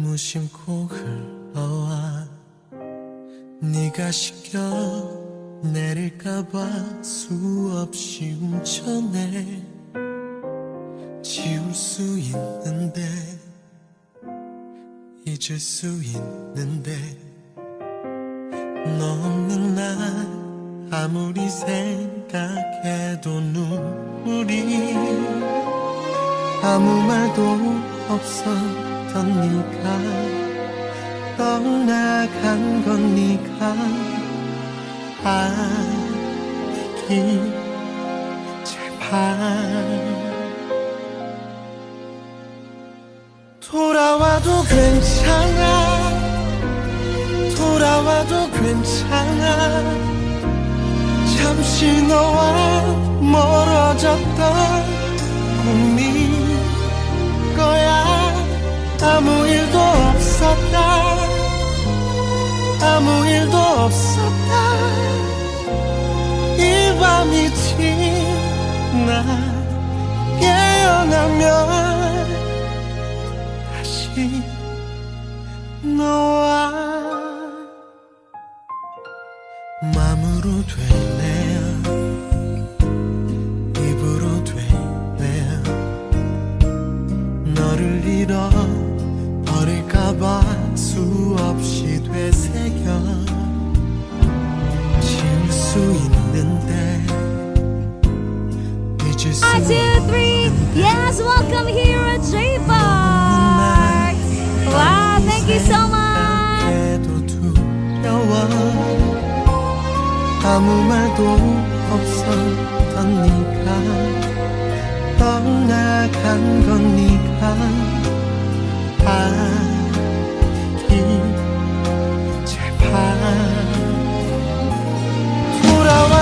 무심코 흘러와 네가 시켜 내릴까봐 수없이 움켜내 지울 수 있는데 잊을 수 있는데 너 없는 날 아무리 생각해도 눈물이 아무 말도 없 었던 네가 떠나간 건 네가 아니기 제발 돌아와도 괜찮아. 돌아와도 괜찮아. 잠시 너와 멀어졌던 꿈이 거야 아무 일도 없었다. 아무 일도 없었다. 이 밤이 지나 깨어나면 다시 너와 마음으로 될래야 입으로 될래야 너를 잃어 수없이 되새겨 지울 수 있는데 잊을 수 One, two, three. Yes, welcome here at J Park. Wow, thank you so much. 두려워 아무 말도 없었던 네가 떠나간 건 네가 아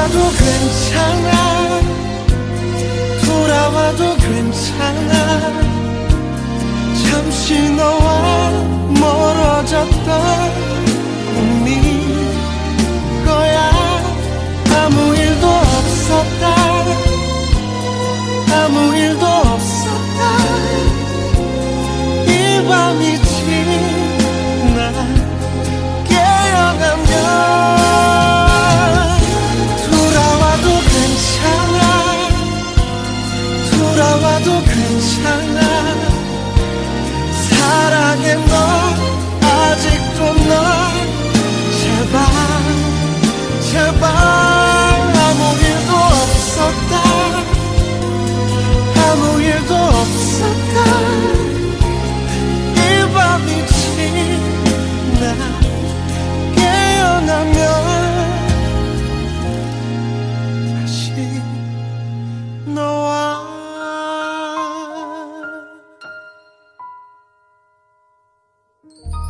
돌아와도 괜찮아. 돌아와도 괜찮아. 잠시 너와 멀어졌던 꿈이 거야. 아무 일도 없었다. 아무 일도 괜 you